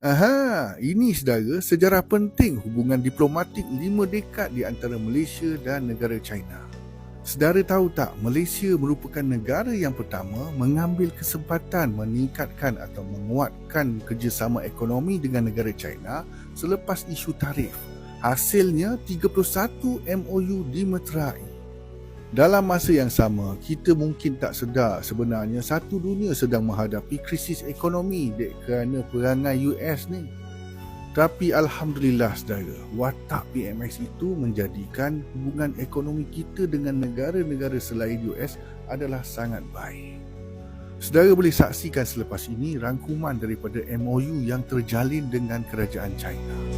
Aha, ini saudara sejarah penting hubungan diplomatik lima dekad di antara Malaysia dan negara China. Saudara tahu tak, Malaysia merupakan negara yang pertama mengambil kesempatan meningkatkan atau menguatkan kerjasama ekonomi dengan negara China selepas isu tarif. Hasilnya 31 MOU dimeterai. Dalam masa yang sama, kita mungkin tak sedar sebenarnya satu dunia sedang menghadapi krisis ekonomi kerana perangai US ni. Tapi Alhamdulillah saudara, watak PMX itu menjadikan hubungan ekonomi kita dengan negara-negara selain US adalah sangat baik. Saudara boleh saksikan selepas ini rangkuman daripada MOU yang terjalin dengan kerajaan China.